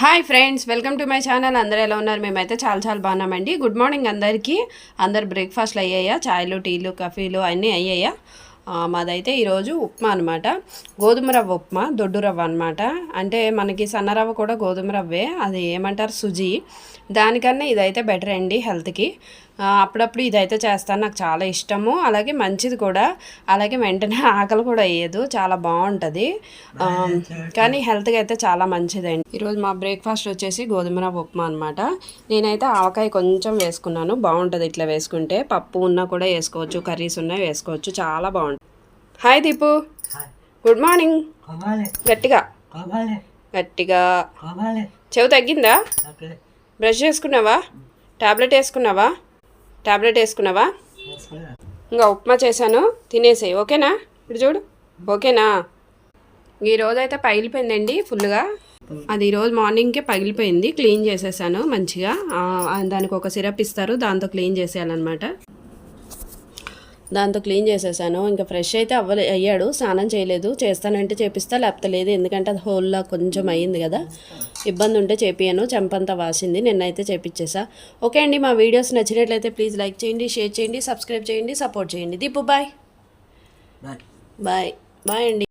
Hi friends welcome to my channel అందరూ ఎలా ఉన్నారు? మేమైతే చాలా చాలా బాగున్నామండి. గుడ్ మార్నింగ్ అందరికీ. అందరు బ్రేక్ఫాస్ట్లు అయ్యాయా? చాయ్లు టీలు కాఫీలు అన్నీ అయ్యాయా? మాదైతే ఈరోజు ఉప్మా అనమాట గోధుమ రవ్వ ఉప్మా దొడ్డు రవ్వ అనమాట అంటే మనకి సన్న రవ్వ కూడా గోధుమ రవ్వే. అది ఏమంటారు? సుజీ. దానికన్నా ఇదైతే బెటర్ అండి హెల్త్కి. అప్పుడప్పుడు ఇదైతే చేస్తాను. నాకు చాలా ఇష్టము. అలాగే మంచిది కూడా. అలాగే వెంటనే ఆకలి కూడా వేయదు. చాలా బాగుంటుంది. కానీ హెల్త్కి అయితే చాలా మంచిదండి. ఈరోజు మా బ్రేక్ఫాస్ట్ వచ్చేసి గోధుమ రవ్వ ఉప్మా అనమాట నేనైతే ఆవకాయ కొంచెం వేసుకున్నాను. బాగుంటుంది ఇట్లా వేసుకుంటే. పప్పు ఉన్నా కూడా వేసుకోవచ్చు. కర్రీస్ ఉన్నా వేసుకోవచ్చు. చాలా బాగుంటుంది. హాయ్ దీపు గుడ్ మార్నింగ్ గట్టిగా. గట్టిగా. చెవి తగ్గిందా? బ్రష్ చేసుకున్నావా? టాబ్లెట్ వేసుకున్నావా? టాబ్లెట్ వేసుకున్నావా? ఇంకా ఉప్మా చేశాను. తినేసేయి ఓకేనా? ఇప్పుడు చూడు. ఓకేనా? ఈరోజైతే అయితే పగిలిపోయిందండి ఫుల్గా అది ఈరోజు మార్నింగ్కే పగిలిపోయింది. క్లీన్ చేసేసాను మంచిగా. దానికి ఒక సిరప్ ఇస్తారు దాంతో క్లీన్ చేసేయాలన్నమాట. దాంతో క్లీన్ చేసేసాను. ఇంకా ఫ్రెష్ అయితే అవ్వలే అయ్యాడు. స్నానం చేయలేదు. చేస్తానంటే చేపిస్తా లేకపోతే లేదు. ఎందుకంటే అది హోల్లా కొంచెం అయ్యింది కదా. ఇబ్బంది ఉంటే చేపియాను చెంపంతా వాసింది. నిన్నైతే చేపించేసా ఓకే అండి. మా వీడియోస్ నచ్చినట్లయితే ప్లీజ్ లైక్ చేయండి షేర్ చేయండి సబ్స్క్రైబ్ చేయండి సపోర్ట్ చేయండి. Deepu bye. Bye. Bye. Bye అండి.